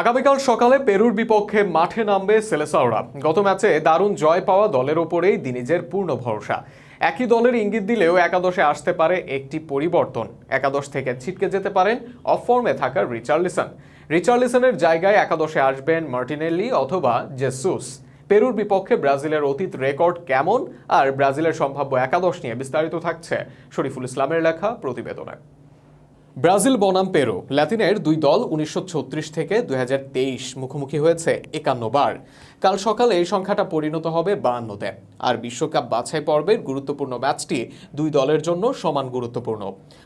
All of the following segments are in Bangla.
আগামীকাল সকালে পেরুর বিপক্ষে মাঠে নামবে সেলেসাওরা। গত ম্যাচে দারুণ জয় পাওয়া দলের ওপরেই দিনিজের পূর্ণ ভরসা। একই দলের ইঙ্গিত দিলেও একাদশে আসতে পারে একটি পরিবর্তন। একাদশ থেকে ছিটকে যেতে পারেন অফ ফর্মে থাকা রিচার্লিসন। রিচার্লিসনের জায়গায় একাদশে আসবেন মার্টিনেলি অথবা জেসুস। পেরুর বিপক্ষে ব্রাজিলের অতীত রেকর্ড কেমন? আর ব্রাজিলের সম্ভাব্য একাদশ নিয়ে বিস্তারিত থাকছে শরীফুল ইসলামের লেখা প্রতিবেদনে। ব্রাজিল বনাম পেরু, ল্যাতিনের দুই দল উনিশশো ছত্রিশ থেকে দুই হাজার তেইশ মুখোমুখি হয়েছে একান্ন বার। কাল সকালে এই সংখ্যাটা পরিণত হবে বাহান্নতে। আর বিশ্বকাপ বাছাই পর্বের গুরুত্বপূর্ণ ম্যাচটি দুই দলের জন্য সমান গুরুত্বপূর্ণ।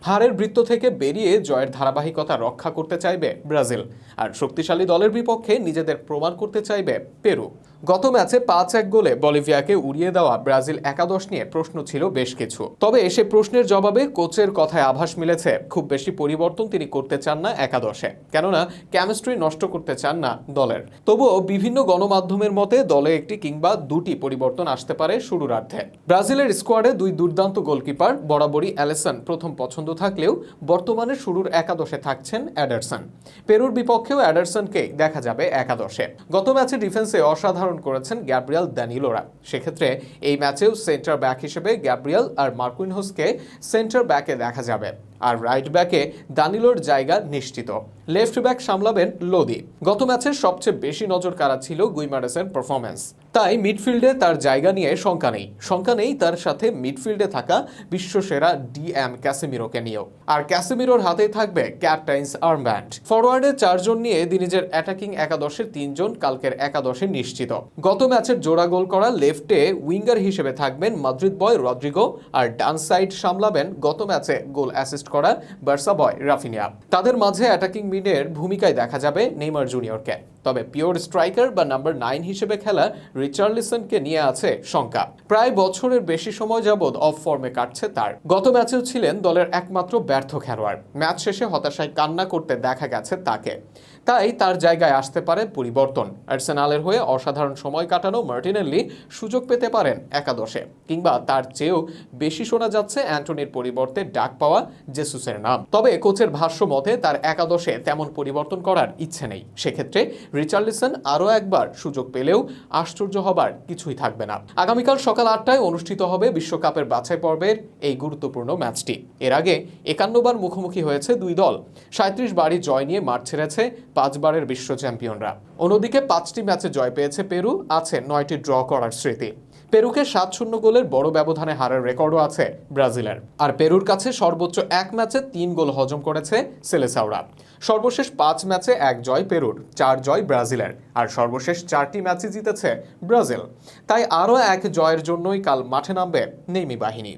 হারের বৃত্ত থেকে বেরিয়ে জয়ের ধারাবাহিকতা রক্ষা করতে চাইবে ব্রাজিল। আর শক্তিশালী দলের বিপক্ষে নিজেদের প্রমাণ করতে চাইবে পেরু। গত ম্যাচে পাঁচ এক গোলে বলিভিয়াকে উড়িয়ে দেওয়া ব্রাজিল একাদশ নিয়ে প্রশ্ন ছিল বেশ কিছু। তবে সে প্রশ্নের জবাবে কোচের কথায় আভাস মিলেছে, খুব বেশি পরিবর্তন তিনি করতে চান না একাদশে। কেননা, কেমিস্ট্রি নষ্ট করতে চান না দলের। তবুও বিভিন্ন গণমাধ্যমের মতে দলে একটি কিংবা দুটি পরিবর্তন আসতে পারে শুরুরার্ধে ব্রাজিলের স্কোয়াডে দুই দুর্দান্ত গোলকিপার, বরাবরই অ্যালেসন প্রথম পছন্দ থাকলেও বর্তমানে শুরুর একাদশে থাকছেন অ্যাডারসন। পেরুর বিপক্ষেও অ্যাডারসনকে দেখা যাবে একাদশে। গত ম্যাচে ডিফেন্সে অসাধারণ করেছেন গ্যাব্রিয়াল দ্যানিলোরা সেক্ষেত্রে এই ম্যাচেও সেন্টার ব্যাক হিসেবে গ্যাব্রিয়াল আর মার্কুইনহোসকে সেন্টার ব্যাকে দেখা যাবে। আর রাইট ব্যাকে দানিলোর জায়গা নিশ্চিত। লেফট ব্যাক সামলাবেন লোদি। গত ম্যাচের সবচেয়ে বেশি নজর কারা ছিল গুইমারেসের পারফরমেন্স তাই মিডফিল্ডে তার জায়গা নিয়ে শঙ্কা নেই। শঙ্কা নেই তার সাথে মিডফিল্ডে থাকা বিশ্বসেরা ডিএম ক্যাসেমিরোকে নিয়েও। আর ক্যাসেমিরোর হাতেই থাকবে ক্যাপটাইন্স আর্মব্যান্ড ফরওয়ার্ডে চারজন নিয়ে দিনিজের অ্যাটাকিং একাদশের তিনজন, কালকের একাদশে নিশ্চিত। গত ম্যাচের জোড়া গোল করা লেফটে উইঙ্গার হিসেবে থাকবেন মাদ্রিদ বয় রদ্রিগো আর ডান সাইড সামলাবেন গত ম্যাচে গোল অ্যাসিস্ট করা বার্সা বয় রাফিনিয়া তাদের মাঝে অ্যাটাকিং মিডের ভূমিকায় দেখা যাবে নেইমার জুনিয়রকে তবে পিওর স্ট্রাইকার বা নাম্বার নাইন হিসেবে খেলা রিচার্লিসনকে নিয়ে আছে শঙ্কা। প্রায় বছরের বেশি সময় যাবৎ অফ ফর্মে কাটছে তার। গত ম্যাচেও ছিলেন দলের একমাত্র ব্যর্থ খেলোয়াড়। ম্যাচ শেষে হতাশায় কান্না করতে দেখা গেছে তাকে। তাই তার জায়গায় আসতে পারে পরিবর্তন। আর্সেনালের হয়ে অসাধারণ সময় কাটানো মার্টিনেল্লি সুযোগ পেতে পারেন একাদশে, কিংবা তার চেয়েও বেশি শোনা যাচ্ছে অ্যান্টনির পরিবর্তে ডাক পাওয়া জেসুসের নাম। তবে কোচের ভাষ্য মতে, তার একাদশে তেমন পরিবর্তন করার ইচ্ছে নেই। সেক্ষেত্রে রিচার্লিসন আরও একবার সুযোগ পেলেও আশ্চর্য হবার কিছুই থাকবে না। আগামীকাল সকাল আটটায় অনুষ্ঠিত হবে বিশ্বকাপের বাছাই পর্বের এই গুরুত্বপূর্ণ ম্যাচটি। এর আগে একান্নবার মুখোমুখি হয়েছে দুই দল। সাঁত্রিশ বারই জয় নিয়ে মাঠ ছেড়েছে পাঁচবারের বিশ্ব চ্যাম্পিয়নরা। অন্যদিকে পাঁচটি ম্যাচে জয় পেয়েছে পেরু, আছে নয়টি ড্র করার স্মৃতি। পেরুকে সাত শূন্য গোলের বড় ব্যবধানে হারের রেকর্ডও আছে ব্রাজিলের। আর পেরুর কাছে সর্বোচ্চ এক ম্যাচে তিন গোল হজম করেছে সেলেসাওরা। সর্বশেষ পাঁচ ম্যাচে এক জয় পেরুর, চার জয় ব্রাজিলের। আর সর্বশেষ চারটি ম্যাচে জিতেছে ব্রাজিল। তাই আরও এক জয়ের জন্যই কাল মাঠে নামবে নেইমি বাহিনী।